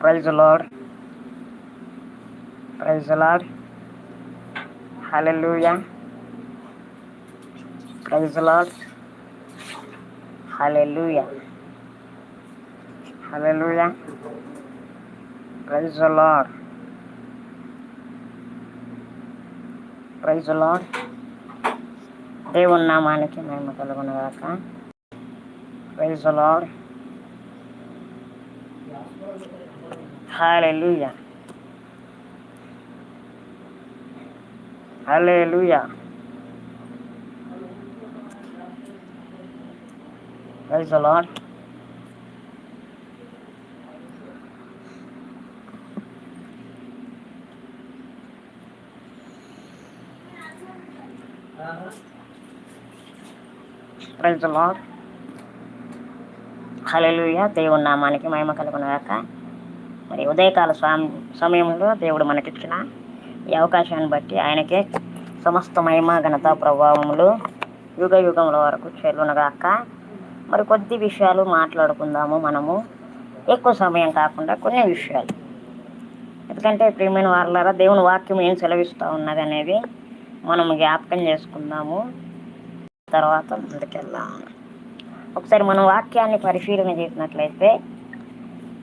praise Lord praise Lord hallelujah praise Lord hallelujah hallelujah praise Lord praise Lord దేవుని నామానికి మేము కలుగునగాక praise lord hallelujah hallelujah praise Lord praise Lord hallelujah దేవుని నామానికి మహిమ కలుగునగాక మరి ఉదయకాల స్వామి సమయంలో దేవుడు మనకిచ్చిన ఈ అవకాశాన్ని బట్టి ఆయనకే సమస్త మహిమ ఘనత ప్రభావములు యుగ యుగముల వరకు చెల్లునగాక మరి కొద్ది విషయాలు మాట్లాడుకుందాము మనము. ఎక్కువ సమయం కాకుండా కొన్ని విషయాలు. ఎందుకంటే ప్రియమైన వాళ్ళారా దేవుని వాక్యం ఏం సెలవిస్తూ ఉన్నది అనేది మనం జ్ఞాపకం చేసుకుందాము. తర్వాత ముందుకెళ్దాం. ఒకసారి మనం వాక్యాన్ని పరిశీలన చేసినట్లయితే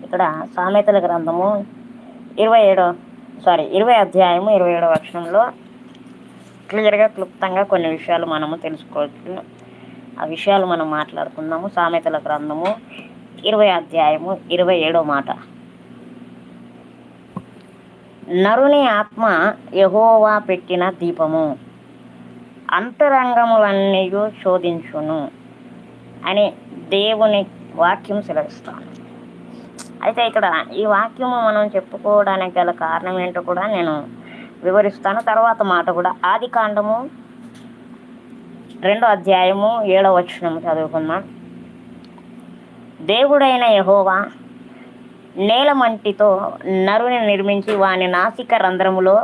ఇక్కడ సామెతల గ్రంథము ఇరవై ఏడో సారీ ఇరవై అధ్యాయము ఇరవై ఏడవ అక్షరంలో క్లియర్గా క్లుప్తంగా కొన్ని విషయాలు మనము తెలుసుకోవచ్చు. ఆ విషయాలు మనం మాట్లాడుకుందాము. సామెతల గ్రంథము ఇరవై అధ్యాయము ఇరవై ఏడో మాట. నరుని ఆత్మ యహోవా పెట్టిన దీపము అంతరంగములన్నీ శోధించును అని దేవుని వాక్యం సెలవిస్తాను. అయితే ఇక్కడ ఈ వాక్యము మనం చెప్పుకోవడానికి గల కారణం ఏంటో కూడా నేను వివరిస్తాను. తర్వాత మాట కూడా ఆది కాండము రెండో అధ్యాయము ఏడవ వచనము చదువుకుందాం. దేవుడైన యహోవా నేలమంటితో నరుని నిర్మించి వాని నాసిక రంధ్రములో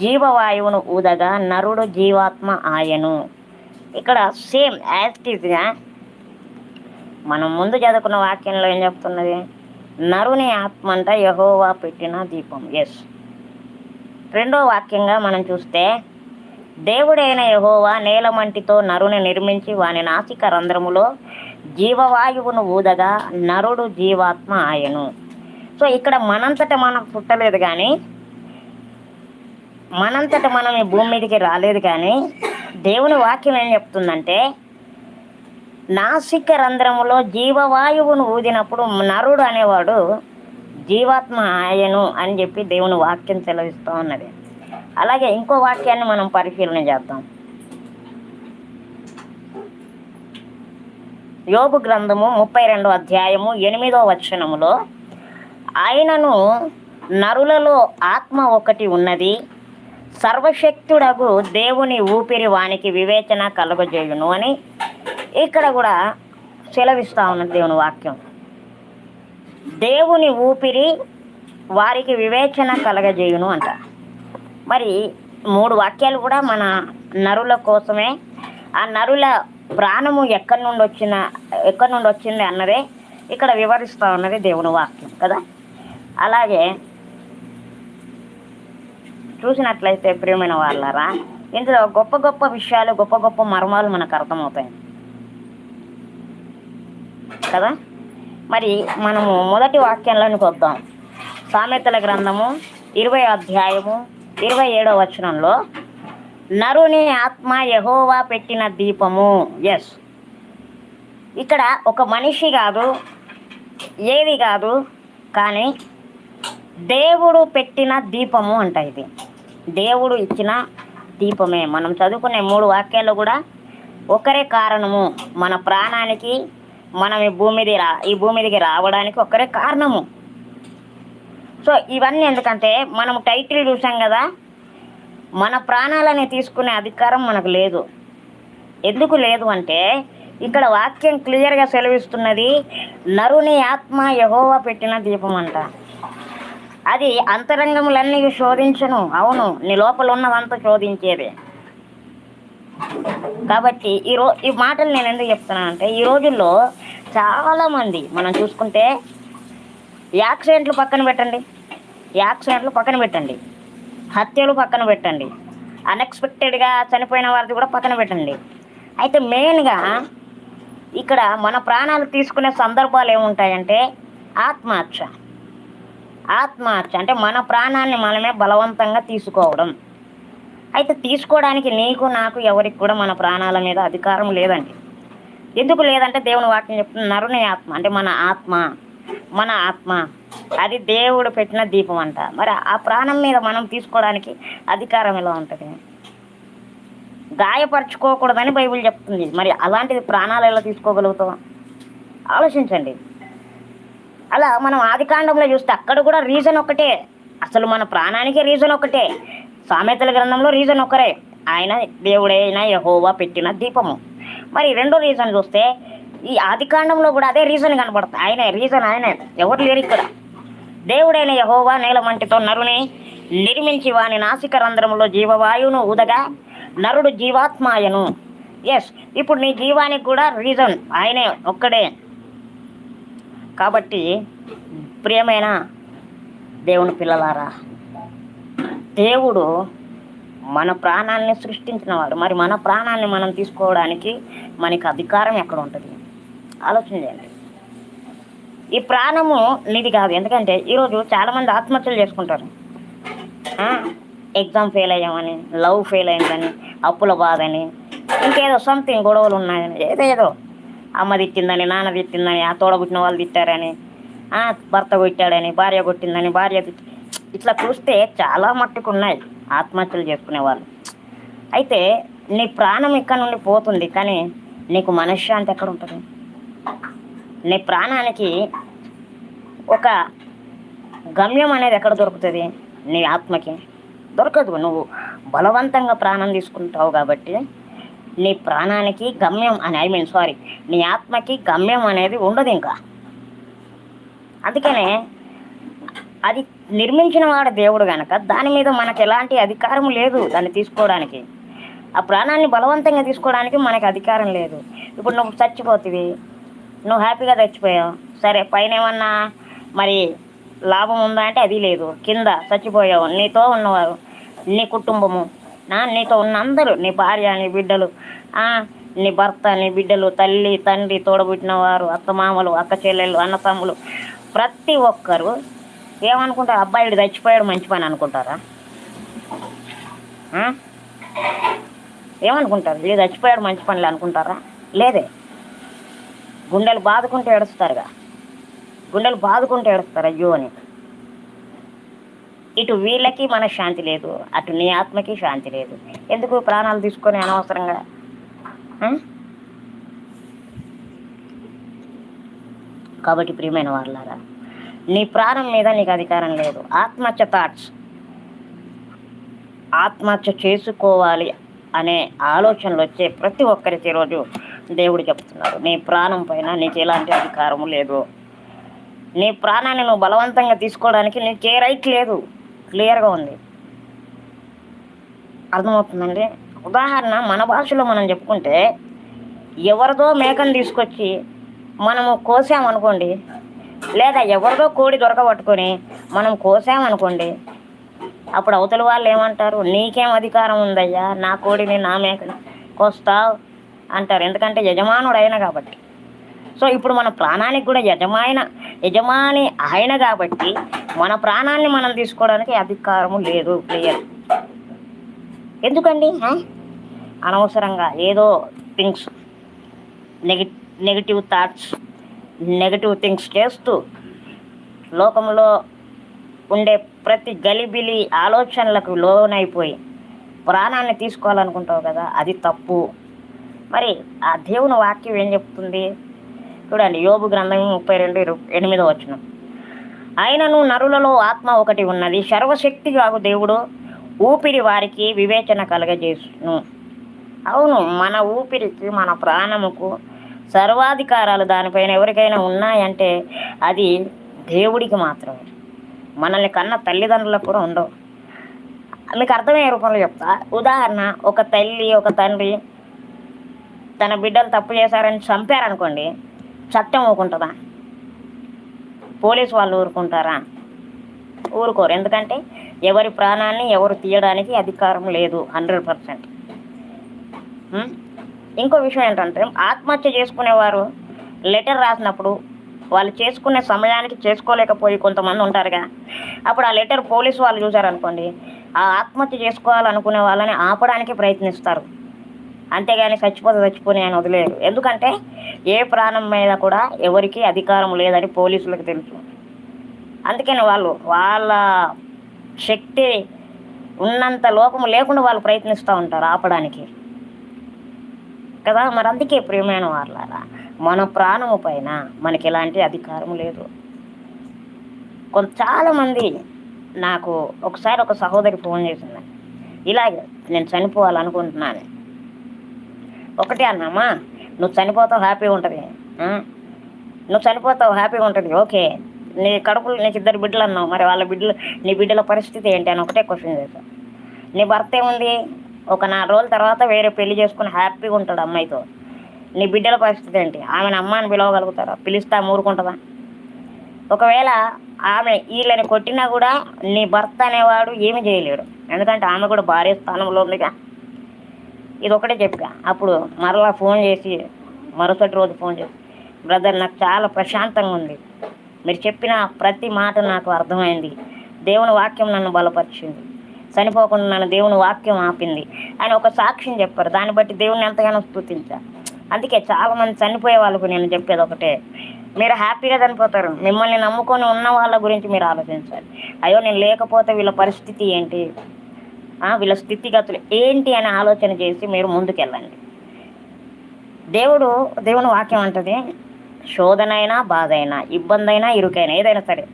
జీవవాయువును ఊదగా నరుడు జీవాత్మ ఆయను. ఇక్కడ సేమ్ యాక్టివ్గా మనం ముందు చదువుకున్న వాక్యంలో ఏం చెప్తున్నది? నరుని ఆత్మ అంట యహోవా పెట్టిన దీపం. ఎస్ రెండో వాక్యంగా మనం చూస్తే దేవుడైన యహోవా నేలమంటితో నరుని నిర్మించి వాని నాసిక రంధ్రములో జీవవాయువును ఊదగా నరుడు జీవాత్మ ఆయను. సో ఇక్కడ మనంతట మనం పుట్టలేదు కానీ మనంతట మనం ఈ భూమి మీదకి రాలేదు కానీ దేవుని వాక్యం ఏం చెప్తుందంటే నాసిక రంధ్రములో జీవవాయువును ఊదినప్పుడు నరుడు అనేవాడు జీవాత్మ ఆయను అని చెప్పి దేవుని వాక్యం సెలవిస్తూ ఉన్నది. అలాగే ఇంకో వాక్యాన్ని మనం పరిశీలన చేద్దాం. యోగు గ్రంథము ముప్పై రెండో అధ్యాయము ఎనిమిదో వచనములో ఆయనను నరులలో ఆత్మ ఒకటి ఉన్నది సర్వశక్తుడగు దేవుని ఊపిరి వానికి వివేచన కలుగజేయును అని ఇక్కడ కూడా సెలవిస్తా ఉన్నది దేవుని వాక్యం. దేవుని ఊపిరి వారికి వివేచన కలగజేయును అంట. మరి మూడు వాక్యాలు కూడా మన నరుల కోసమే. ఆ నరుల ప్రాణము ఎక్కడి నుండి వచ్చిన ఎక్కడి నుండి వచ్చింది అన్నదే ఇక్కడ వివరిస్తూ ఉన్నది దేవుని వాక్యం కదా. అలాగే చూసినట్లయితే ప్రియమైన వాళ్ళరా ఇందులో గొప్ప గొప్ప విషయాలు గొప్ప గొప్ప మర్మాలు మనకు అర్థమవుతాయి. కదా? మరి మనము మొదటి వాక్యంలోనికి వద్దాం. సామెతల గ్రంథము ఇరవై అధ్యాయము ఇరవై ఏడవ వచనంలో నరుని ఆత్మ యహోవా పెట్టిన దీపము. ఎస్ ఇక్కడ ఒక మనిషి కాదు ఏది కాదు కానీ దేవుడు పెట్టిన దీపము అంట ఇది. దేవుడు ఇచ్చిన దీపమే. మనం చదువుకునే మూడు వాక్యాలు కూడా ఒకరే కారణము మన ప్రాణానికి మనం ఈ భూమి మీద రా ఈ భూమి మీదకి రావడానికి ఒకరే కారణము. సో ఇవన్నీ ఎందుకంటే మనం టైటిల్ చూసాం కదా మన ప్రాణాలని తీసుకునే అధికారం మనకు లేదు. ఎందుకు లేదు అంటే ఇక్కడ వాక్యం క్లియర్గా సెలవిస్తున్నది నరుని ఆత్మ యహోవా పెట్టిన దీపం అంట అది అంతరంగములన్నీ శోధించను. అవును నీ లోపల ఉన్నదంతా శోధించేది కాబట్టి ఈ రో ఈ మాటలు నేను ఎందుకు చెప్తున్నాను అంటే ఈ రోజుల్లో చాలామంది మనం చూసుకుంటే యాక్సిడెంట్లు పక్కన పెట్టండి. యాక్సిడెంట్లు పక్కన పెట్టండి. హత్యలు పక్కన పెట్టండి. అన్ఎక్స్పెక్టెడ్గా చనిపోయిన వారిది కూడా పక్కన పెట్టండి. అయితే మెయిన్గా ఇక్కడ మన ప్రాణాలు తీసుకునే సందర్భాలు ఏముంటాయంటే ఆత్మహత్య. ఆత్మహత్య అంటే మన ప్రాణాన్ని మనమే బలవంతంగా తీసుకోవడం. అయితే తీసుకోవడానికి నీకు నాకు ఎవరికి కూడా మన ప్రాణాల మీద అధికారం లేదండి. ఎందుకు లేదంటే దేవుని వాక్యం చెప్తున్న నరుని ఆత్మ అంటే మన ఆత్మ మన ఆత్మ అది దేవుడు పెట్టిన దీపం అంట. మరి ఆ ప్రాణం మీద మనం తీసుకోవడానికి అధికారం ఎలా ఉంటుంది? గాయపరచుకోకూడదని బైబిల్ చెప్తుంది. మరి అలాంటిది ప్రాణాలు ఎలా తీసుకోగలుగుతాం? ఆలోచించండి. అలా మనం ఆదికాండంలో చూస్తే అక్కడ కూడా రీజన్ ఒకటే. అసలు మన ప్రాణానికి రీజన్ ఒకటే. సామెతల గ్రంథంలో రీజన్ ఒకరే. ఆయన దేవుడైన యహోవా పెట్టిన దీపము. మరి రెండో రీజన్ చూస్తే ఈ ఆదికాండంలో కూడా అదే రీజన్ కనబడుతుంది ఆయనే రీజన్ ఆయనే. ఎవరు లేరు ఇక్కడ. దేవుడైన యహోవా నేలమంటితో నరుని నిర్మించి వాని నాసిక రంధ్రములో జీవవాయువును ఊదగా నరుడు జీవాత్మాయను. ఎస్ ఇప్పుడు నీ జీవానికి కూడా రీజన్ ఆయనే ఒక్కడే. కాబట్టి ప్రియమైన దేవుని పిల్లలారా దేవుడు మన ప్రాణాన్ని సృష్టించినవాడు మరి మన ప్రాణాన్ని మనం తీసుకోవడానికి మనకి అధికారం ఎక్కడ ఉంటుంది? ఆలోచన చేయండి. ఈ ప్రాణము నీది కాదు. ఎందుకంటే ఈరోజు చాలామంది ఆత్మహత్యలు చేసుకుంటారు. ఎగ్జామ్ ఫెయిల్ అయ్యామని లవ్ ఫెయిల్ అయిందని అప్పుల బాధని ఇంకేదో సంథింగ్ గొడవలు ఉన్నాయని ఏదేదో అమ్మ తిట్టిందని నాన్న తిట్టిందని ఆ తోడబుట్టిన వాళ్ళు తిట్టారని ఆ, భర్త కొట్టాడని భార్య కొట్టిందని భార్య తిట్టి ఇట్లా చూస్తే చాలా మట్టుకు ఉన్నాయి ఆత్మహత్యలు చేసుకునే వాళ్ళు. అయితే నీ ప్రాణం ఇక్కడ నుండి పోతుంది? కానీ నీకు మనశ్శాంతి ఎక్కడ ఉంటుంది? నీ ప్రాణానికి ఒక గమ్యం అనేది ఎక్కడ దొరుకుతుంది? నీ ఆత్మకి. దొరకదు. నువ్వు బలవంతంగా ప్రాణం తీసుకుంటావు కాబట్టి నీ ప్రాణానికి గమ్యం అని ఐ మీన్ సారీ నీ ఆత్మకి గమ్యం అనేది ఉండదు ఇంకా. అందుకనే అది నిర్మించిన వాడు దేవుడు కనుక దాని మీద మనకు ఎలాంటి అధికారం లేదు దాన్ని తీసుకోవడానికి. ఆ ప్రాణాన్ని బలవంతంగా తీసుకోవడానికి మనకి అధికారం లేదు. ఇప్పుడు నువ్వు చచ్చిపోతుంది నువ్వు హ్యాపీగా చచ్చిపోయావు సరే పైన ఏమన్నా మరి లాభం ఉందా అంటే అది లేదు. కింద చచ్చిపోయావు నీతో ఉన్నవారు నీ కుటుంబము నీతో ఉన్న అందరూ నీ భార్య నీ బిడ్డలు నీ భర్త నీ బిడ్డలు తల్లి తండ్రి తోడబుట్టిన వారు అత్తమామలు అక్క చెల్లెళ్ళు అన్నతమ్ములు ప్రతి ఒక్కరు ఏమనుకుంటారు? అబ్బాయిడు చచ్చిపోయాడు మంచి పని అనుకుంటారా? ఏమనుకుంటారు? వీడు చచ్చిపోయాడు మంచి పనులు అనుకుంటారా? లేదే. గుండెలు బాదుకుంటూ ఏడుస్తారుగా. గుండెలు బాదుకుంటూ ఏడుస్తారు అయ్యో అని. ఇటు వీళ్ళకి మన శాంతి లేదు అటు నీ ఆత్మకి శాంతి లేదు. ఎందుకు ప్రాణాలు తీసుకొని అనవసరంగా? కాబట్టి ప్రియమైన వాళ్ళారా నీ ప్రాణం మీద నీకు అధికారం లేదు. ఆత్మహత్య థాట్స్ ఆత్మహత్య చేసుకోవాలి అనే ఆలోచనలు వచ్చే ప్రతి ఒక్కరికి ఈరోజు దేవుడు చెప్తున్నాడు. నీ ప్రాణం పైన నీకు ఎలాంటి అధికారము లేదు. నీ ప్రాణాన్ని నువ్వు బలవంతంగా తీసుకోవడానికి నీకు ఏ రైట్ లేదు. క్లియర్గా ఉంది. అర్థమవుతుందండి? ఉదాహరణ మన భాషలో మనం చెప్పుకుంటే ఎవరిదో మేకను తీసుకొచ్చి మనము కోసామనుకోండి లేదా ఎవరిదో కోడి దొరకబట్టుకొని మనం కోసామనుకోండి అప్పుడు అవతల వాళ్ళు ఏమంటారు? నీకేం అధికారం ఉందయ్యా? నా కోడిని నా మేకని కోస్తావు అంటారు. ఎందుకంటే యజమానుడు అయినా కాబట్టి. సో ఇప్పుడు మన ప్రాణానికి కూడా యజమాన యజమాని ఆయన కాబట్టి మన ప్రాణాన్ని మనం తీసుకోవడానికి అధికారము లేదు క్లియర్ ఎందుకండి? అనవసరంగా ఏదో థింగ్స్ నెగి నెగిటివ్ థాట్స్ నెగిటివ్ థింగ్స్ చేస్తూ లోకంలో ఉండే ప్రతి గలిబిలి ఆలోచనలకు లోనైపోయి ప్రాణాన్ని తీసుకోవాలనుకుంటావు కదా అది తప్పు. మరి ఆ దేవుని వాక్యం ఏం చెప్తుంది? చూడండి యోబు గ్రంథం ముప్పై రెండు ఇరు ఎనిమిదో వచ్చిన ఆయనను నరులలో ఆత్మ ఒకటి ఉన్నది సర్వశక్తి కాగు దేవుడు ఊపిరి వారికి వివేచన కలగజేసును. అవును మన ఊపిరికి మన ప్రాణముకు సర్వాధికారాలు దానిపైన ఎవరికైనా ఉన్నాయంటే అది దేవుడికి మాత్రమే. మనల్ని కన్న తల్లిదండ్రులకు కూడా ఉండవు. మీకు అర్థమయ్యే రూపంలో చెప్తా. ఉదాహరణ ఒక తల్లి ఒక తండ్రి తన బిడ్డలు తప్పు చేశారని చంపారనుకోండి చట్టం ఊరుకుంటుందా? పోలీసు వాళ్ళు ఊరుకుంటారా? ఊరుకోరు. ఎందుకంటే ఎవరి ప్రాణాన్ని ఎవరు తీయడానికి అధికారం లేదు హండ్రెడ్ పర్సెంట్. ఇంకో విషయం ఏంటంటే ఆత్మహత్య చేసుకునేవారు లెటర్ రాసినప్పుడు వాళ్ళు చేసుకునే సమయానికి చేసుకోలేకపోయి కొంతమంది ఉంటారుగా అప్పుడు ఆ లెటర్ పోలీసు వాళ్ళు చూసారనుకోండి ఆ ఆత్మహత్య చేసుకోవాలనుకునే వాళ్ళని ఆపడానికి ప్రయత్నిస్తారు. అంతేగాని చచ్చిపోతే చచ్చిపోని అని వదిలేరు ఎందుకంటే ఏ ప్రాణం మీద కూడా ఎవరికి అధికారం లేదని పోలీసులకు తెలుసు. అందుకని వాళ్ళు వాళ్ళ శక్తి ఉన్నంత లోపము లేకుండా వాళ్ళు ప్రయత్నిస్తూ ఉంటారు ఆపడానికి. కదా? మరి అందుకే ప్రియమైన వాళ్ళారా మన ప్రాణము పైన మనకి ఎలాంటి అధికారం లేదు. కొంత చాలామంది నాకు ఒకసారి ఒక సహోదరి ఫోన్ చేసింది. ఇలాగే నేను చనిపోవాలనుకుంటున్నాను. ఒకటే అన్నామా? నువ్వు చనిపోతావు హ్యాపీగా ఉంటుంది. నువ్వు చనిపోతావు హ్యాపీగా ఉంటుంది. ఓకే. నీ కడుపులో నీకు ఇద్దరు బిడ్డలు అన్నావు. మరి వాళ్ళ బిడ్డలు నీ బిడ్డల పరిస్థితి ఏంటి అని ఒకటే క్వశ్చన్ చేశావు నీ భర్త ఏముంది? ఒక నాలుగు రోజుల తర్వాత వేరే పెళ్ళి చేసుకుని హ్యాపీగా ఉంటాడు అమ్మాయితో. నీ బిడ్డల పరిస్థితి ఏంటి? ఆమెను అమ్మాని పిలవగలుగుతారా? పిలుస్తా ఊరుకుంటుందా? ఒకవేళ ఆమె వీళ్ళని కొట్టినా కూడా నీ భర్త అనేవాడు ఏమి చేయలేడు. ఎందుకంటే ఆమె కూడా భార్య స్థానంలో ఉందిగా. ఇది ఒకటే చెప్పా అప్పుడు మరలా ఫోన్ చేసి మరుసటి రోజు ఫోన్ చేసి బ్రదర్ నాకు చాలా ప్రశాంతంగా ఉంది. మీరు చెప్పిన ప్రతి మాట నాకు అర్థమైంది. దేవుని వాక్యం నన్ను బలపరిచింది. చనిపోకుండా నన్ను దేవుని వాక్యం ఆపింది అని ఒక సాక్ష్యం చెప్పారు. దాన్ని బట్టి దేవుని ఎంతగానో స్థుతించాను అందుకే చాలామంది చనిపోయే వాళ్ళకు నేను చెప్పేది ఒకటే. మీరు హ్యాపీగా చనిపోతారు. మిమ్మల్ని నమ్ముకొని ఉన్న వాళ్ళ గురించి మీరు ఆలోచించాలి. అయ్యో నేను లేకపోతే వీళ్ళ పరిస్థితి ఏంటి? వీళ్ళ స్థితిగతులు ఏంటి అని ఆలోచన చేసి మీరు ముందుకెళ్ళండి. దేవుడు దేవుని వాక్యం అంటది శోధనైనా బాధ అయినా ఇబ్బంది అయినా ఇరుకైనా ఏదైనా సరే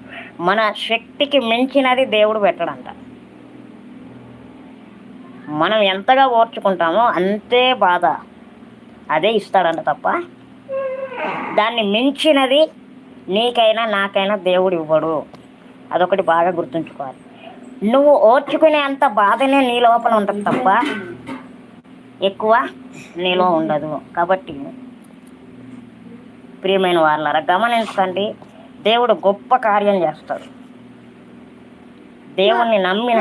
మన శక్తికి మించినది దేవుడు పెట్టడంట. మనం ఎంతగా ఓర్చుకుంటామో అంతే బాధ అదే ఇస్తాడంట తప్ప దాన్ని మించినది నీకైనా నాకైనా దేవుడు ఇవ్వడు. అదొకటి బాగా గుర్తుంచుకోవాలి. నువ్వు ఓర్చుకునే అంత బాధనే నీ లోపల ఉంటుంది తప్ప ఎక్కువ నీలో ఉండదు కాబట్టి ప్రియమైన వాళ్ళారా గమనించండి దేవుడు గొప్ప కార్యం చేస్తాడు. దేవుణ్ణి నమ్మిన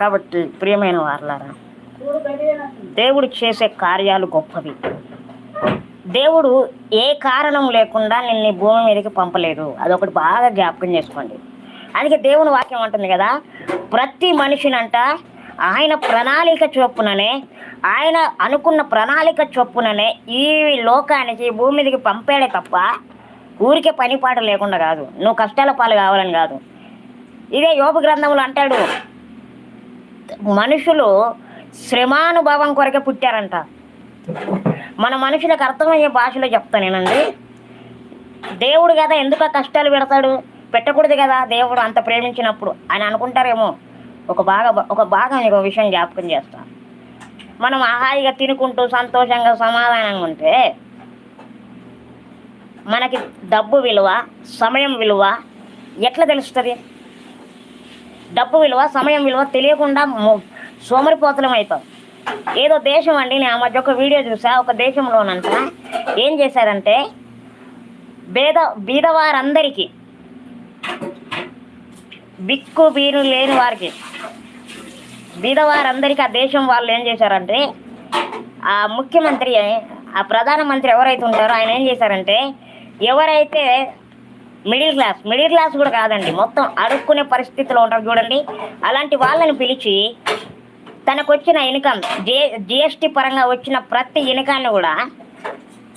కాబట్టి ప్రియమైన వాళ్ళారా దేవుడు చేసే కార్యాలు గొప్పవి. దేవుడు ఏ కారణం లేకుండా నిన్ను భూమి మీదకి పంపలేదు. అదొకటి బాగా జ్ఞాపకం చేసుకోండి. అందుకే దేవుని వాక్యం అంటుంది కదా ప్రతి మనిషినంట ఆయన ప్రణాళిక చొప్పుననే ఆయన అనుకున్న ప్రణాళిక చొప్పుననే ఈ లోకానికి భూమి మీదకి పంపాడే తప్ప ఊరికే పనిపాట లేకుండా కాదు. నువ్వు కష్టాల పాలు కావాలని కాదు. ఇదే యోగ గ్రంథములు అంటాడు మనుషులు శ్రమానుభవం కొరకే పుట్టారంట. మన మనుషులకు అర్థమయ్యే భాషలో చెప్తానేనండి దేవుడు కదా ఎందుకు కష్టాలు పెడతాడు? పెట్టకూడదు కదా దేవుడు అంత ప్రేమించినప్పుడు అని అనుకుంటారేమో. ఒక బాగా ఒక బాగా ఒక విషయం జ్ఞాపకం చేస్తా. మనం హాయిగా తినుకుంటూ సంతోషంగా సమాధానంగా ఉంటే మనకి డబ్బు విలువ సమయం విలువ ఎట్లా తెలుస్తుంది? డబ్బు విలువ సమయం విలువ తెలియకుండా సోమరిపోతలం అవుతాం ఏదో దేశం అండి నేను ఆ మధ్య ఒక వీడియో చూసా ఒక దేశంలోనంట ఏం చేశారంటే బేద బీదవారందరికీ బిక్కు బీరు లేని వారికి బీదవారందరికీ ఆ దేశం వాళ్ళు ఏం చేశారంటే ఆ ముఖ్యమంత్రి ఆ ప్రధానమంత్రి ఎవరైతే ఉంటారో ఆయన ఏం చేశారంటే ఎవరైతే మిడిల్ క్లాస్ మిడిల్ క్లాస్ కూడా కాదండి. మొత్తం అడుక్కునే పరిస్థితిలో ఉంటారు చూడండి. అలాంటి వాళ్ళని పిలిచి తనకు వచ్చిన ఇన్కమ్ జే జిఎస్టీ పరంగా వచ్చిన ప్రతి ఇన్కాన్ని కూడా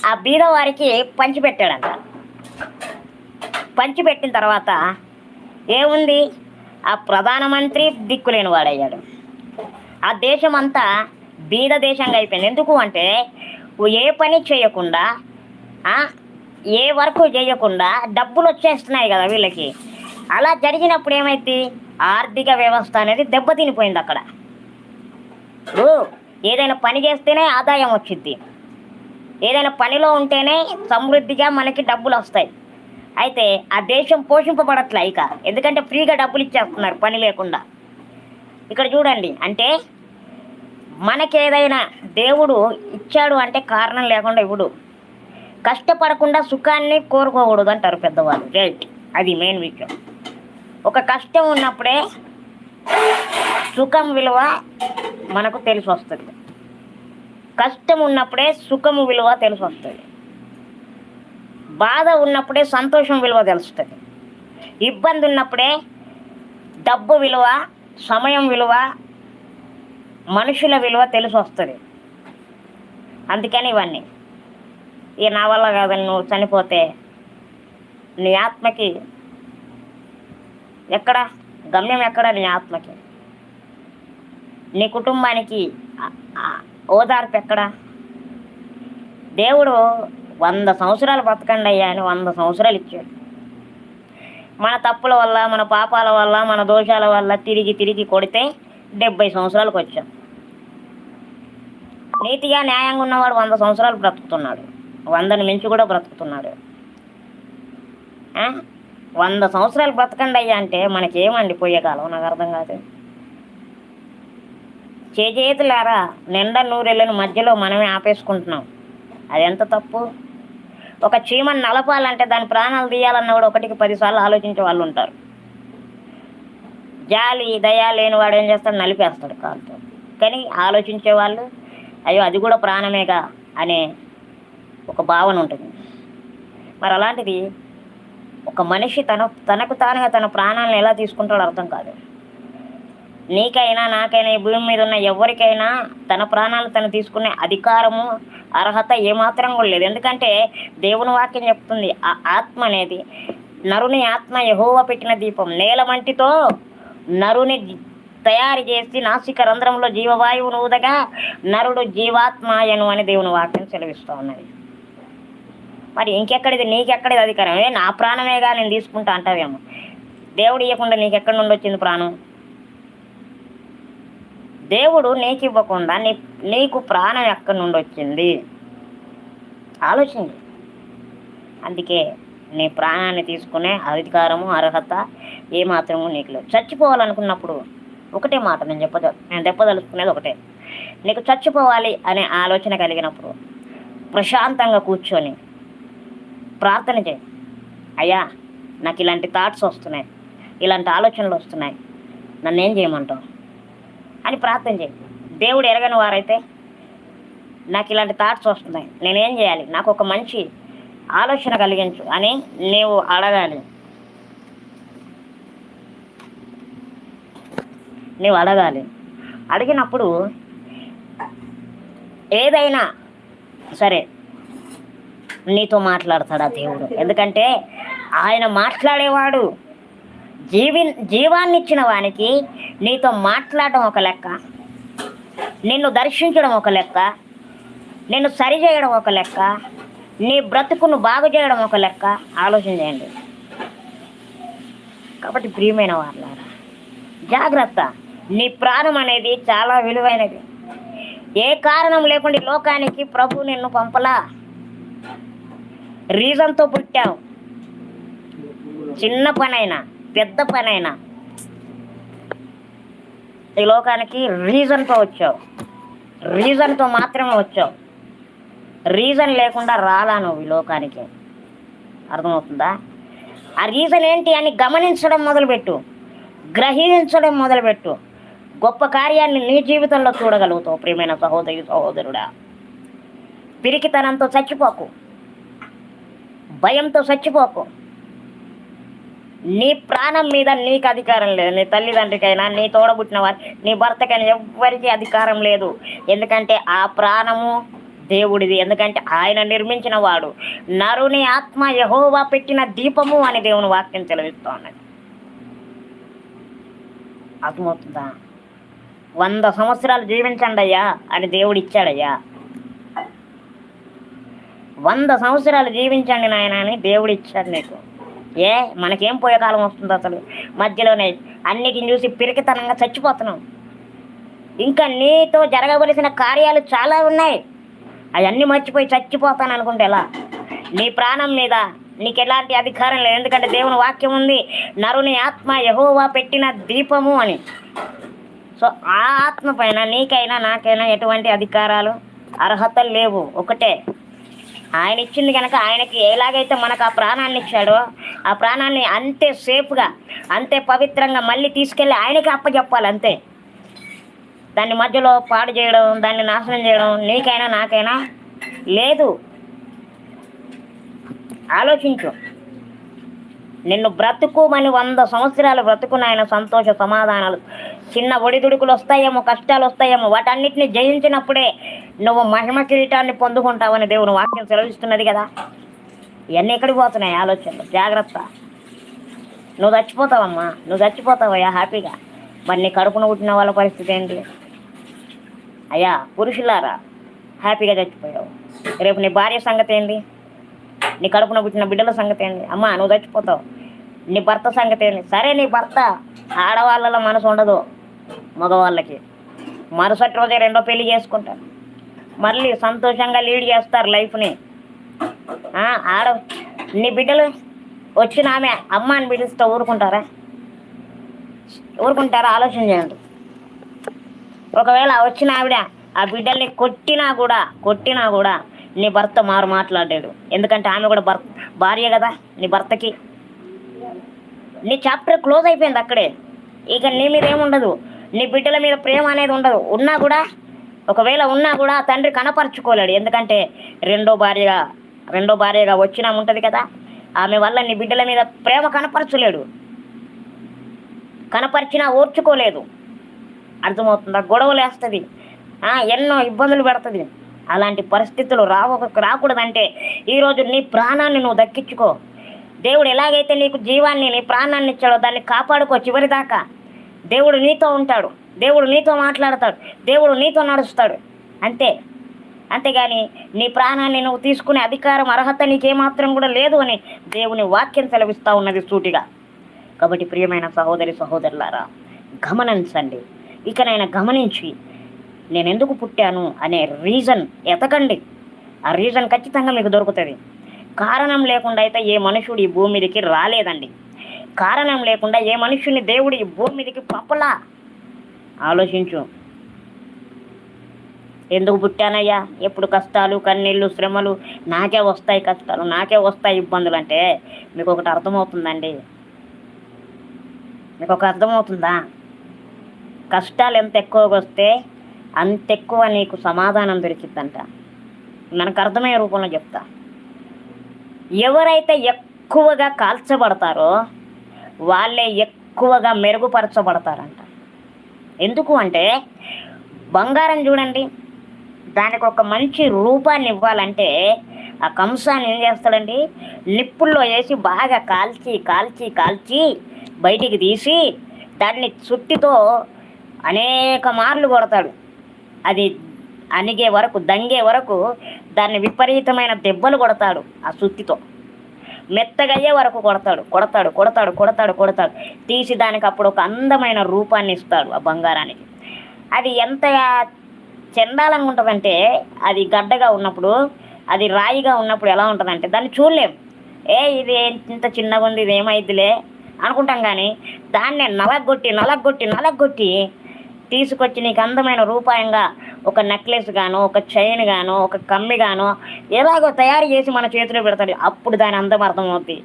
ఆ బీద వారికి పంచిపెట్టాడంట. పంచిపెట్టిన తర్వాత ఏముంది? ఆ ప్రధానమంత్రి దిక్కులేని వాడయ్యాడు. ఆ దేశం అంతా బీద దేశంగా అయిపోయింది. ఎందుకు అంటే ఏ పని చేయకుండా ఏ వర్క్ చేయకుండా డబ్బులు వచ్చేస్తున్నాయి కదా వీళ్ళకి. అలా జరిగినప్పుడు ఏమైంది? ఆర్థిక వ్యవస్థ అనేది దెబ్బతినిపోయింది అక్కడ. ఇప్పుడు ఏదైనా పని చేస్తేనే ఆదాయం వచ్చింది ఏదైనా పనిలో ఉంటేనే సమృద్ధిగా మనకి డబ్బులు వస్తాయి. అయితే ఆ దేశం పోషింపబడట్లే ఇక. ఎందుకంటే ఫ్రీగా డబ్బులు ఇచ్చేస్తున్నారు పని లేకుండా. ఇక్కడ చూడండి. అంటే మనకేదైనా దేవుడు ఇచ్చాడు అంటే కారణం లేకుండా ఇవ్వడు. కష్టపడకుండా సుఖాన్ని కోరుకోకూడదు అంటారు పెద్దవాళ్ళు రైట్ అది మెయిన్ విషయం. ఒక కష్టం ఉన్నప్పుడే సుఖం విలువ మనకు తెలిసి వస్తుంది కష్టం ఉన్నప్పుడే సుఖము విలువ తెలిసి వస్తుంది బాధ ఉన్నప్పుడే సంతోషం విలువ తెలుస్తుంది. ఇబ్బంది ఉన్నప్పుడే డబ్బు విలువ సమయం విలువ మనుషుల విలువ తెలిసి వస్తుంది అందుకని ఇవన్నీ. ఈ నా వల్ల కాదని నువ్వు చనిపోతే నీ ఆత్మకి ఎక్కడ? గమ్యం ఎక్కడ నీ ఆత్మకి? నీ కుటుంబానికి ఓదార్పు ఎక్కడ? దేవుడు వంద సంవత్సరాలు బతకండి అయ్యా అని వంద సంవత్సరాలు ఇచ్చాడు. మన తప్పుల వల్ల మన పాపాల వల్ల మన దోషాల వల్ల తిరిగి తిరిగి కొడితే డెబ్బై సంవత్సరాలకు వచ్చాం. నీతిగా న్యాయంగా ఉన్నవాడు వంద సంవత్సరాలు బ్రతుకుతున్నాడు. వందను మించి కూడా బ్రతుకుతున్నాడు ఆ? వంద సంవత్సరాలు బ్రతకండి అయ్యా అంటే మనకేమండి పోయే కాలం నాకు అర్థం కాదు. చేతులారా నిండా నూరెళ్ళని మధ్యలో మనమే ఆపేసుకుంటున్నాం. అది ఎంత తప్పు? ఒక చీమని నలపాలంటే దాని ప్రాణాలు తీయాలన్న కూడా ఒకటికి పదిసార్లు ఆలోచించే వాళ్ళు ఉంటారు. జాలి దయా లేని వాడు ఏం చేస్తాడు? నలిపేస్తాడు కాలుతో. కానీ ఆలోచించే వాళ్ళు అయ్యో అది కూడా ప్రాణమేగా అనే ఒక భావన ఉంటుంది. మరి అలాంటిది ఒక మనిషి తన తనకు తానుగా తన ప్రాణాలను ఎలా తీసుకుంటాడో అర్థం కాదు. నీకైనా నాకైనా ఈ భూమి మీద ఉన్న ఎవరికైనా తన ప్రాణాలు తను తీసుకునే అధికారము అర్హత ఏమాత్రం కూడా లేదు. ఎందుకంటే దేవుని వాక్యం చెప్తుంది ఆ ఆత్మ అనేది నరుని ఆత్మ యహోవ పెట్టిన దీపం. నేల మంటితో నరుని తయారు చేసి నాసిక రంధ్రంలో జీవవాయువును ఊదగా నరుడు జీవాత్మాయను అని దేవుని వాక్యం సెలవిస్తూ ఉన్నది. మరి ఇంకెక్కడిది నీకెక్కడిది అధికారం? ఏ నా ప్రాణమేగా నేను తీసుకుంటా అంటావేమో. దేవుడు ఇవ్వకుండా నీకెక్కడి నుండి వచ్చింది ప్రాణం? దేవుడు నీకు ఇవ్వకుండా నీ నీకు ప్రాణం ఎక్కడి నుండి వచ్చింది? ఆలోచించు. అందుకే నీ ప్రాణాన్ని తీసుకునే అధికారము అర్హత ఏమాత్రము నీకు లేదు. చచ్చిపోవాలనుకున్నప్పుడు ఒకటే మాట నేను చెప్పద నేను చెప్పదలుచుకునేది ఒకటే. నీకు చచ్చిపోవాలి అనే ఆలోచన కలిగినప్పుడు ప్రశాంతంగా కూర్చొని ప్రార్థన చేయి. అయ్యా నాకు ఇలాంటి థాట్స్ వస్తున్నాయి. ఇలాంటి ఆలోచనలు వస్తున్నాయి. నన్ను ఏం చేయమంటావు? అని ప్రార్థన చేయి. దేవుడు ఎరగని వారైతే నాకు ఇలాంటి థాట్స్ వస్తున్నాయి. నేనేం చేయాలి? నాకు ఒక మంచి ఆలోచన కలిగించు అని నీవు అడగాలి. నీవు అడగాలి. అడిగినప్పుడు ఏదైనా సరే నీతో మాట్లాడతాడా దేవుడు? ఎందుకంటే ఆయన మాట్లాడేవాడు. జీవి జీవాన్ని ఇచ్చిన వానికి నీతో మాట్లాడడం ఒక లెక్క. నిన్ను దర్శించడం ఒక లెక్క. నిన్ను సరిచేయడం ఒక లెక్క. నీ బ్రతుకును బాగు చేయడం ఒక లెక్క. ఆలోచన చేయండి. కాబట్టి ప్రియమైన వాళ్ళారా జాగ్రత్త. నీ ప్రాణం అనేది చాలా విలువైనది. ఏ కారణం లేకుండా లోకానికి ప్రభు నిన్ను పంపలా? రీజన్తో పుట్టావు. చిన్న పనైనా పెద్ద పనైనా ఈ లోకానికి రీజన్తో వచ్చావు. రీజన్తో మాత్రమే వచ్చావు. రీజన్ లేకుండా రాలా నువ్వు ఈ లోకానికి. అర్థమవుతుందా? ఆ రీజన్ ఏంటి అని గమనించడం మొదలుపెట్టు. గ్రహించడం మొదలుపెట్టు. గొప్ప కార్యాన్ని నీ జీవితంలో చూడగలుగుతావు ప్రియమైన సహోదరి సహోదరుడా. పిరికితనంతో చచ్చిపోకు. భయంతో చచ్చిపోకు. నీ ప్రాణం మీద నీకు అధికారం లేదు. నీ తల్లిదండ్రికైనా నీ తోడబుట్టిన వారి నీ భర్తకైనా ఎవ్వరికీ అధికారం లేదు. ఎందుకంటే ఆ ప్రాణము దేవుడిది. ఎందుకంటే ఆయన నిర్మించిన వాడు. నరుని ఆత్మ యహోవా పెట్టిన దీపము అని దేవుని వాక్యం తెలివిస్తూ ఉన్నది అర్థమవుతుందా? వంద సంవత్సరాలు జీవించండి అయ్యా అని దేవుడు ఇచ్చాడయ్యా. వంద సంవత్సరాలు జీవించండి నాయన అని దేవుడు ఇచ్చాడు నీకు. ఏ మనకేం పోయే కాలం వస్తుంది అసలు? మధ్యలోనే అన్నిటిని చూసి పిరికితనంగా చచ్చిపోతున్నాం. ఇంకా నీతో జరగవలసిన కార్యాలు చాలా ఉన్నాయి. అవన్నీ మర్చిపోయి చచ్చిపోతాను అనుకుంటే ఎలా? నీ ప్రాణం మీద నీకు ఎలాంటి అధికారం లేదు. ఎందుకంటే దేవుని వాక్యం ఉంది నరుని ఆత్మ యహోవా పెట్టిన దీపము అని. సో ఆ ఆత్మ పైన నీకైనా నాకైనా ఎటువంటి అధికారాలు అర్హతలు లేవు. ఒకటే ఆయన ఇచ్చింది కనుక ఆయనకి ఎలాగైతే మనకు ఆ ప్రాణాన్ని ఇచ్చాడో ఆ ప్రాణాన్ని అంతే సేఫ్గా అంతే పవిత్రంగా మళ్ళీ తీసుకెళ్ళి ఆయనకి అప్పచెప్పాలి అంతే. దాన్ని మధ్యలో పాడు చేయడం దాన్ని నాశనం చేయడం నీకైనా నాకైనా లేదు. ఆలోచించు. నిన్ను బ్రతుకుమని వంద సంవత్సరాలు బ్రతుకున్న ఆయన సంతోష సమాధానాలు. చిన్న ఒడిదుడుకులు వస్తాయేమో కష్టాలు వస్తాయేమో వాటన్నిటిని జయించినప్పుడే నువ్వు మహిమ కిరీటాన్ని పొందుకుంటావని దేవుని వాక్యం సెలవిస్తున్నది కదా. ఇవన్నీ ఎక్కడికి పోతున్నాయి ఆలోచనలు? జాగ్రత్త. నువ్వు చచ్చిపోతావమ్మా. నువ్వు చచ్చిపోతావయ్యా హ్యాపీగా. మరి నీ కడుపున పుట్టిన వాళ్ళ పరిస్థితి ఏంటి? అయ్యా పురుషులారా హ్యాపీగా చచ్చిపోయావు. రేపు నీ భార్య సంగతి ఏంటి? నీ కడుపున పుట్టిన బిడ్డల సంగతి ఏంటి? అమ్మా నువ్వు చచ్చిపోతావు. నీ భర్త సంగతి ఏంటి? సరే నీ భర్త ఆడవాళ్ళలో మనసు ఉండదు. మగవాళ్ళకి. మరుసటి రోజే రెండో పెళ్ళి చేసుకుంటారు. మళ్ళీ సంతోషంగా లీడ్ చేస్తారు లైఫ్ని. ఆడ నీ బిడ్డలు వచ్చిన ఆమె అమ్మ అని పిలిస్తే ఊరుకుంటారా? ఊరుకుంటారా? ఆలోచన చేయండి. ఒకవేళ వచ్చిన ఆవిడ ఆ బిడ్డల్ని కొట్టినా కూడా కొట్టినా కూడా నీ భర్త మారు మాట్లాడాడు ఎందుకంటే ఆమె కూడా భర్త భార్య కదా నీ భర్తకి. నీ చాప్టర్ క్లోజ్ అయిపోయింది అక్కడే. ఇక నీ మీద ఏముండదు. నీ బిడ్డల మీద ప్రేమ అనేది ఉండదు. ఉన్నా కూడా ఒకవేళ ఉన్నా కూడా తండ్రి కనపరుచుకోలేడు. ఎందుకంటే రెండో భార్యగా రెండో భార్యగా వచ్చినా ఉంటుంది కదా ఆమె వల్ల నీ బిడ్డల మీద ప్రేమ కనపరచలేడు. కనపరిచినా ఓర్చుకోలేదు. అర్థమవుతుందా? గొడవలు వేస్తుంది ఎన్నో ఇబ్బందులు పెడుతుంది. అలాంటి పరిస్థితులు రావ రాకూడదంటే ఈరోజు నీ ప్రాణాన్ని నువ్వు దక్కించుకో. దేవుడు ఎలాగైతే నీకు జీవాన్ని నీ ప్రాణాన్ని ఇచ్చాడో దాన్ని కాపాడుకో చివరి దాకా దేవుడు నీతో ఉంటాడు. దేవుడు నీతో మాట్లాడతాడు. దేవుడు నీతో నడుస్తాడు. అంతే. అంతేగాని నీ ప్రాణాన్ని నువ్వు తీసుకునే అధికారం అర్హత నీకేమాత్రం కూడా లేదు అని దేవుని వాక్యం సెలవిస్తూ ఉన్నది సూటిగా. కాబట్టి ప్రియమైన సహోదరి సహోదరులారా గమనించండి. ఇకనైనా గమనించి నేను ఎందుకు పుట్టాను అనే రీజన్ ఎతకండి. ఆ రీజన్ ఖచ్చితంగా మీకు దొరుకుతుంది. కారణం లేకుండా అయితే ఏ మనుషుడు ఈ భూమి మీదకి రాలేదండి. కారణం లేకుండా ఏ మనుషుని దేవుడు ఈ భూమి మీదకి పంపలా? ఆలోచించు. ఎందుకు పుట్టానయ్యా? ఎప్పుడు కష్టాలు కన్నీళ్ళు శ్రమలు? నాకే వస్తాయి కష్టాలు నాకే వస్తాయి ఇబ్బందులు అంటే మీకు ఒకటి అర్థమవుతుందండి. మీకు ఒక అర్థమవుతుందా? కష్టాలు ఎంత ఎక్కువగా వస్తే అంత ఎక్కువ నీకు సమాధానం దొరికిద్దంట. మనకు అర్థమయ్యే రూపంలో చెప్తా. ఎవరైతే ఎక్కువగా కాల్చబడతారో వాళ్ళే ఎక్కువగా మెరుగుపరచబడతారంట. ఎందుకు అంటే బంగారం చూడండి దానికి ఒక మంచి రూపాన్ని ఇవ్వాలంటే ఆ కంసాన్ని ఏం చేస్తాడండి? నిప్పుల్లో వేసి బాగా కాల్చి కాల్చి కాల్చి బయటికి తీసి దాన్ని చుట్టితో అనేక మార్లు కొడతాడు. అది అణిగే వరకు దంగే వరకు దాన్ని విపరీతమైన దెబ్బలు కొడతాడు ఆ సుత్తితో. మెత్తగయ్యే వరకు కొడతాడు. కొడతాడు కొడతాడు కొడతాడు కొడతాడు. తీసి దానికి అప్పుడు ఒక అందమైన రూపాన్ని ఇస్తాడు ఆ బంగారానికి. అది ఎంత చండాలంగా ఉంటుందంటే అది గడ్డగా ఉన్నప్పుడు అది రాయిగా ఉన్నప్పుడు ఎలా ఉంటుందంటే దాన్ని చూడలేం. ఏ ఇది ఇంత చిన్నగా ఉంది ఇది ఏమైద్దిలే అనుకుంటాం కానీ దాన్నే నలగొట్టి నలగొట్టి నలగొట్టి తీసుకొచ్చి నీకు అందమైన రూపాయంగా ఒక నెక్లెస్ గాను ఒక చైన్ గాను ఒక కమ్మి గాను ఎలాగో తయారు చేసి మన చేతిలో పెడతాడు. అప్పుడు దాని అందం అర్థమవుతుంది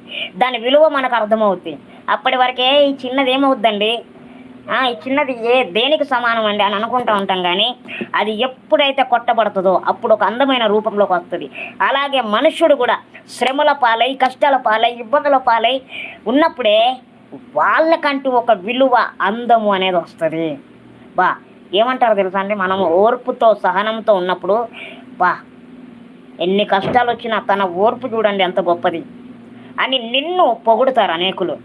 దాని విలువ మనకు అర్థమవుద్ది. అప్పటి వరకే ఈ చిన్నది ఏమవుద్దండి? ఈ చిన్నది ఏ దేనికి సమానం అండి అని అనుకుంటూ ఉంటాం కానీ అది ఎప్పుడైతే కొట్టబడుతుందో అప్పుడు ఒక అందమైన రూపంలోకి వస్తుంది. అలాగే మనుష్యుడు కూడా శ్రమల పాలై కష్టాల పాలై ఇబ్బందుల పాలై ఉన్నప్పుడే వాళ్ళకంటూ ఒక విలువ అందము అనేది వస్తుంది. బా ఏమంటారు తెలుసా అండి? మనం ఓర్పుతో సహనంతో ఉన్నప్పుడు బా ఎన్ని కష్టాలు వచ్చినా తన ఓర్పు చూడండి ఎంత గొప్పది. అని నిన్ను పొగుడుతారు అనేకులు.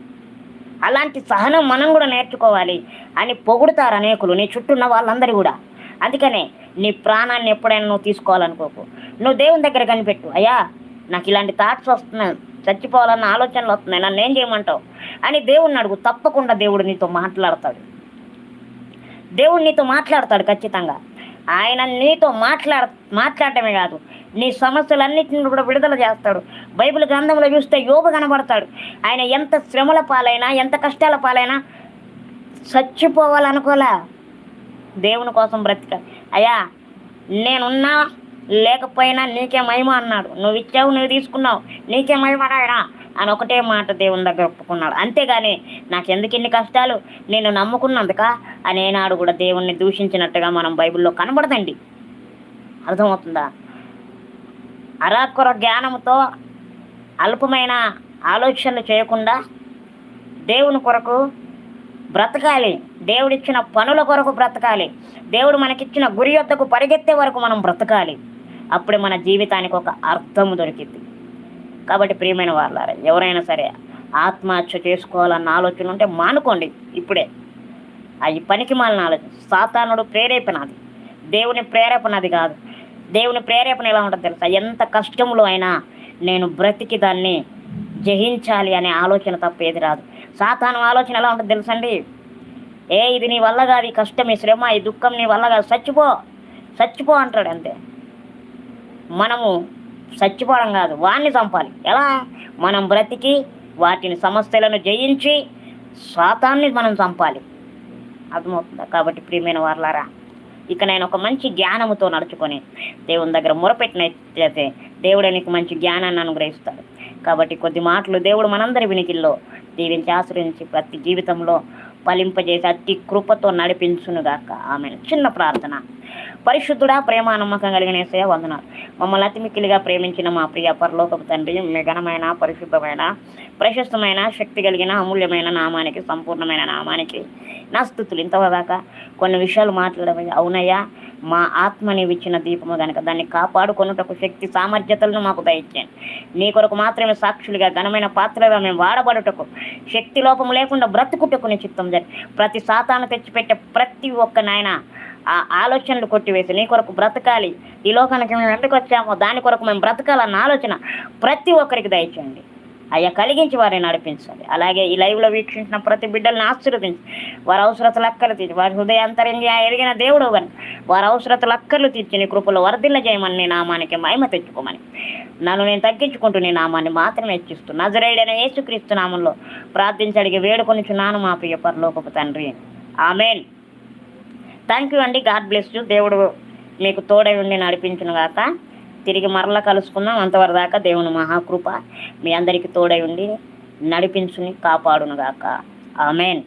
అలాంటి సహనం మనం కూడా నేర్చుకోవాలి. అని పొగుడుతారు అనేకులు. నీ చుట్టూ ఉన్న వాళ్ళందరూ కూడా. అందుకనే నీ ప్రాణాన్ని ఎప్పుడైనా నువ్వు తీసుకోవాలనుకోకు. నువ్వు దేవుని దగ్గర కనిపెట్టు. అయ్యా నాకు ఇలాంటి థాట్స్ వస్తున్నాయి. చచ్చిపోవాలన్న ఆలోచనలు వస్తున్నాయి. నన్ను ఏం చేయమంటావు? అని దేవుణ్ణి అడుగు. తప్పకుండా దేవుడు నీతో మాట్లాడతాడు. దేవుడు నీతో మాట్లాడతాడు ఖచ్చితంగా. ఆయన నీతో మాట్లాడ మాట్లాడటమే కాదు నీ సమస్యలన్నింటిని కూడా విడుదల చేస్తాడు. బైబిల్ గ్రంథంలో చూస్తే యోగ కనబడతాడు. ఆయన ఎంత శ్రమల పాలైనా ఎంత కష్టాల పాలైనా చచ్చిపోవాలనుకోలే. దేవుని కోసం బ్రతిక అయ్యా నేనున్నా లేకపోయినా నీకే మహిమ అన్నాడు. నువ్వు ఇచ్చావు నువ్వు తీసుకున్నావు. నీకే మహిమ నాయనా అని ఒకటే మాట దేవుని దగ్గర ఒప్పుకున్నాడు. అంతేగాని నాకెందుకు ఇన్ని కష్టాలు? నేను నమ్ముకున్నందుక? అనేనాడు కూడా దేవుణ్ణి దూషించినట్టుగా మనం బైబిల్లో కనబడదండి. అర్థమవుతుందా? అరాకుర జ్ఞానంతో అల్పమైన ఆలోచనలు చేయకుండా దేవుని కొరకు బ్రతకాలి. దేవుడిచ్చిన పనుల కొరకు బ్రతకాలి. దేవుడు మనకిచ్చిన గురి యొద్దకు పరిగెత్తే వరకు మనం బ్రతకాలి. అప్పుడే మన జీవితానికి ఒక అర్థం దొరికింది కాబట్టి ప్రియమైన వాళ్ళారా ఎవరైనా సరే ఆత్మహత్య చేసుకోవాలన్న ఆలోచన ఉంటే మానుకోండి ఇప్పుడే. అవి పనికి మాలిన ఆలోచన. సాతానుడు ప్రేరేపణ అది దేవుని ప్రేరేపణ అది కాదు. దేవుని ప్రేరేపణ ఎలా ఉంటుంది తెలుసా? ఎంత కష్టంలో అయినా నేను బ్రతికి దాన్ని జయించాలి అనే ఆలోచన తప్ప ఏది రాదు. సాతాను ఆలోచన ఎలా ఉంటుంది తెలుసండి? ఏ ఇది నీ వల్ల కాదు ఈ కష్టం ఈ శ్రమ ఈ దుఃఖం నీ వల్ల కాదు. చచ్చిపో. చచ్చిపో అంటాడు అంతే. మనము చచ్చిపోవడం కాదు వాణ్ణి చంపాలి. ఎలా? మనం బ్రతికి వాటిని సమస్యలను జయించి స్వాతాన్ని మనం చంపాలి. అర్థమవుతుందా? కాబట్టి ప్రియమైన వర్లారా ఇక నేను ఒక మంచి జ్ఞానముతో నడుచుకొని దేవుని దగ్గర మొరపెట్టినట్లయితే దేవుడు నీకు మంచి జ్ఞానాన్ని అనుగ్రహిస్తాడు. కాబట్టి కొద్ది మాటలు దేవుడు మనందరి వినికిల్లో దీవించి ఆశ్రయించి ప్రతి జీవితంలో ఫలింపజేసి అతి కృపతో నడిపించునుగాక. ఆమె చిన్న ప్రార్థన. పరిశుద్ధుడా ప్రేమ నమ్మకం కలిగిన ఏసయ్య వందనాలు. మమ్మల్ని అతిమిక్కిలిగా ప్రేమించిన మా ప్రియ పరలోకపు తండ్రి మీ ఘనమైన పరిశుద్ధమైన ప్రశస్తమైన శక్తి కలిగిన అమూల్యమైన నామానికి సంపూర్ణమైన నామానికి నా స్థుతులు. ఇంతవదాకా కొన్ని విషయాలు మాట్లాడవయ్యా. అవునయ్యా మా ఆత్మ విచ్చిన దీపము కనుక దాన్ని కాపాడుకొనుటకు శక్తి సామర్థ్యతలను మాకు దయచేయండి. నీ కొరకు మాత్రమే సాక్షులుగా ఘనమైన పాత్రగా మేము వాడబడుటకు శక్తి లోపం లేకుండా బ్రతుకుటకు నీ చిత్తం జరి ప్రతి సాతాను తెచ్చిపెట్టే ప్రతి ఒక్క నాయన ఆ ఆలోచనలు కొట్టివేసి నీ కొరకు బ్రతకాలి. ఈ లోకానికి మేము ఎందుకు వచ్చామో దాని కొరకు మేము బ్రతకాలన్న ఆలోచన ప్రతి ఒక్కరికి దయచేయండి. అయ్యా కలిగించి వారిని నడిపించండి. అలాగే ఈ లైవ్లో వీక్షించిన ప్రతి బిడ్డల్ని ఆశీర్వదించి వారి అవసరతలు అక్కలు తీర్చి వారి హృదయాంతరంగా ఎరిగిన దేవుడు కానీ వారి అవసరతలు అక్కర్లు తీర్చి నీ కృపలు వర్ధిల్ల చేయమని నీ నామానికి మహిమ తెచ్చుకోమని. నన్ను నేను తగ్గించుకుంటూ నీ నామాన్ని మాత్రమే హెచ్చిస్తూ నజరేడైన యేసుక్రీస్తు నామంలో ప్రార్థించడిగి వేడుకొని చున్నాను మా ప్రియ పరలోకపు తండ్రి. ఆమెన్. థ్యాంక్ యూ అండి. God bless you. దేవుడు మీకు తోడై ఉండి నడిపించును గాక. తిరిగి మరలా కలుసుకుందాం. అంతవరదాకా దేవుని మహాకృప మీ అందరికీ తోడై ఉండి నడిపించుని కాపాడునుగాక. ఆమెన్.